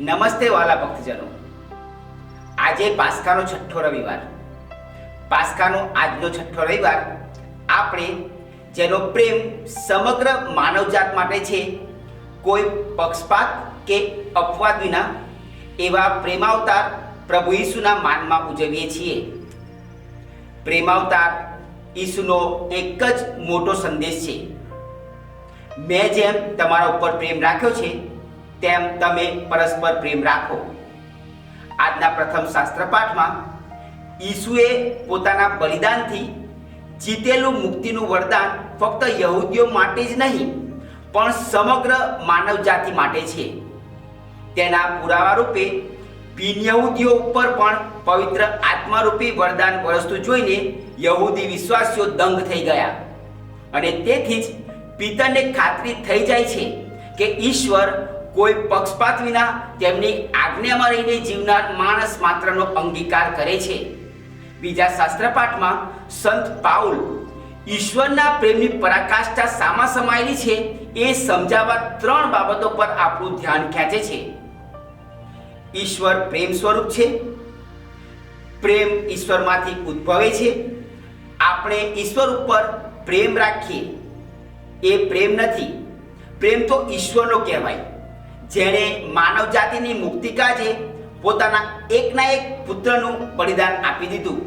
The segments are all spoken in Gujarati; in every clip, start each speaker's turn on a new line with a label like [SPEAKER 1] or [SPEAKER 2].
[SPEAKER 1] નમસ્તે વાલા ભક્તજનો. આજે પાસ્કાનો છઠ્ઠો રવિવાર. પાસ્કાનો આજનો છઠ્ઠો રવિવાર આપણે, જેનો પ્રેમ સમગ્ર માનવજાત માટે છે, કોઈ પક્ષપાત કે અપવાદ વિના એવા પ્રેમાવતાર પ્રભુ ઈસુના માનમાં ઉજવીએ છીએ. પ્રેમાવતાર ઈસુનો એક જ મોટો સંદેશ છે. મેં જેમ તમારા ઉપર પ્રેમ રાખ્યો છે તેમ તમે પરસ્પર પ્રેમ રાખો. આજના પ્રથમ શાસ્ત્ર પાઠમાં ઈસુએ પોતાના બલિદાનથી જીતેલું મુક્તિનું વરદાન ફક્ત યહૂદીઓ માટે જ નહીં, પણ સમગ્ર માનવ જાતિ માટે છે. તેના પુરાવા રૂપે બિન યહૂદીઓ ઉપર પણ પવિત્ર આત્મારૂપી વરદાન વરસતું જોઈને યહૂદી વિશ્વાસીઓ દંગ થઈ ગયા. અને તેથી જ પિતરને ખાતરી થઈ જાય છે કે ઈશ્વર કોઈ પક્ષપાત વિના તેમની આજ્ઞામાં રહીને જીવનાર માણસ માત્રનો અંગીકાર કરે છે. બીજા શાસ્ત્રપાઠમાં સંત પાઉલ ઈશ્વરના પ્રેમની પરાકાષ્ઠા સામા સમાયેલી છે એ સમજાવવા ત્રણ બાબતો પર આપણું ધ્યાન ખેંચે છે. ઈશ્વર પ્રેમ સ્વરૂપ છે. પ્રેમ ઈશ્વરમાંથી ઉદ્ભવે છે. આપણે ઈશ્વર ઉપર પ્રેમ રાખીએ. એ પ્રેમ નથી. પ્રેમ તો ઈશ્વરનો કહેવાય. જેણે માનવ જાતિની મુક્તિ કાજે પોતાના એકના એક પુત્રનું બલિદાન આપી દીધું.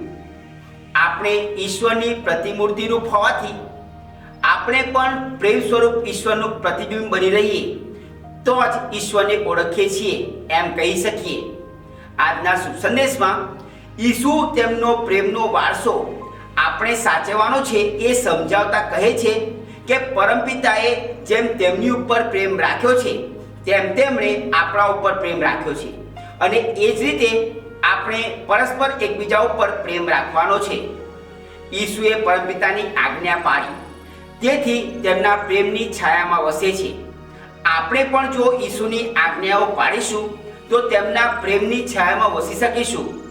[SPEAKER 1] આપણે ઈશ્વરની પ્રતિમૂર્તિ રૂપ હોવાથી આપણે પણ પ્રેમ સ્વરૂપ ઈશ્વરનું પ્રતિબિંબ બની રહીએ તો જ ઈશ્વરને ઓળખીએ છીએ એમ કહી શકીએ. આજના શુભ સંદેશમાં ઈસુ તેમનો પ્રેમનો વારસો આપણે સાચવવાનો છે એ સમજાવતા કહે છે કે પરમપિતાએ જેમ તેમની ઉપર પ્રેમ રાખ્યો છે તેમ તેમણે આપણા ઉપર પ્રેમ રાખ્યો છે. અને એ જ રીતે આપણે પરસ્પર એકબીજા ઉપર પ્રેમ રાખવાનો છે. ઈસુએ પરમપિતાની આજ્ઞા પાડી. તેથી તેમના પ્રેમની છાયામાં વસે છે. આપણે પણ જો ઈસુની આજ્ઞાઓ પાડીશું, તો તેમના પ્રેમની છાયામાં વસી શકીશું.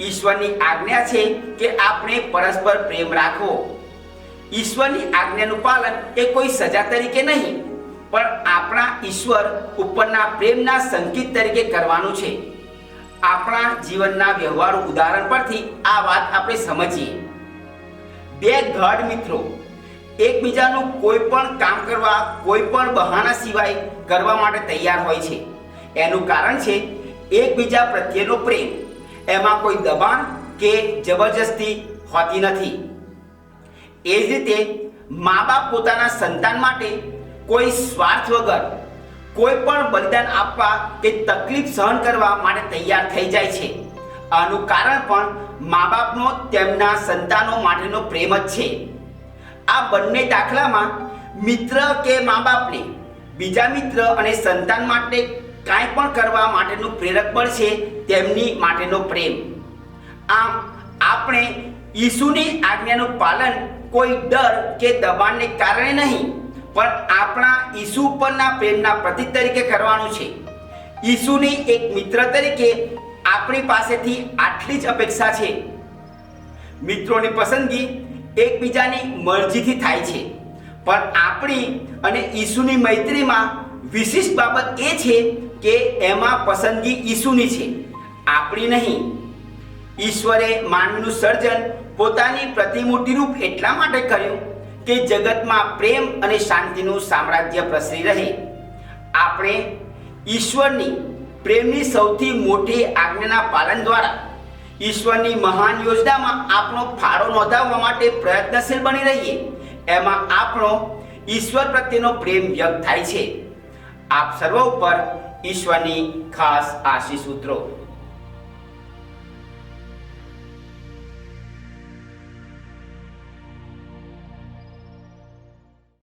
[SPEAKER 1] ઈશ્વરની આજ્ઞા છે કે આપણે પરસ્પર પ્રેમ રાખવો. ઈશ્વરની આજ્ઞાનું પાલન એ કોઈ સજા તરીકે નહીં પણ આપણા ઈશ્વર ઉપરના પ્રેમના સંકેત તરીકે કરવાનું છે. આપણા જીવનના વ્યવહારુ ઉદાહરણ પરથી આ વાત આપણે સમજીએ. બે ગાઢ મિત્રો એકબીજાનું કોઈ પણ કામ કરવા, કોઈ પણ બહાના સિવાય કરવા માટે તૈયાર હોય છે. એનું કારણ છે એકબીજા પ્રત્યેનો પ્રેમ. એમાં કોઈ દબાણ કે જબરજસ્તી હોતી નથી. એ જ રીતે મા બાપ પોતાના સંતાન માટે કોઈ સ્વાર્થ વગર, કોઈ પણ બલિદાન આપવા કે તકલીફ સહન કરવા માટે તૈયાર થઈ જાય છે. આનું કારણ પણ મા બાપનો તેમના સંતાનો માટેનો પ્રેમ જ છે. આ બંને દાખલામાં મિત્ર કે મા બાપને બીજા મિત્ર અને સંતાન માટે કાંઈ પણ કરવા માટેનું પ્રેરક બળ છે તેમની માટેનો પ્રેમ. આમ, આપણે ઈસુની આજ્ઞાનું પાલન કોઈ ડર કે દબાણને કારણે નહીં પણ આપણા ઈસુ ઉપરના પ્રેમના પ્રતીક તરીકે કરવાનું છે. ઈસુની એક મિત્ર તરીકે આપણી પાસેથી આટલી જ અપેક્ષા છે. મિત્રોની પસંદગી એકબીજાની મરજીથી થાય છે. પણ આપણી અને ઈસુની મૈત્રીમાં વિશિષ્ટ બાબત એ છે કે એમાં પસંદગી ઈસુની છે, આપણી નહીં. ઈશ્વરે માનવીનું સર્જન પોતાની પ્રતિમૂર્તિ રૂપ એટલા માટે કર્યું કે જગતમાં પ્રેમ અને શાંતિનું સામ્રાજ્ય પ્રસરી રહે. આપણે ઈશ્વરની, પ્રેમની સૌથી મોટી આજ્ઞાના પાલન દ્વારા ઈશ્વરની મહાન યોજનામાં આપણો ફાળો નોંધાવવા માટે પ્રયત્નશીલ બની રહીએ. એમાં આપણો ઈશ્વર પ્રત્યેનો પ્રેમ વ્યક્ત થાય છે. આપ સર્વ ઉપર ઈશ્વરની ખાસ આશીષ ઉતરો.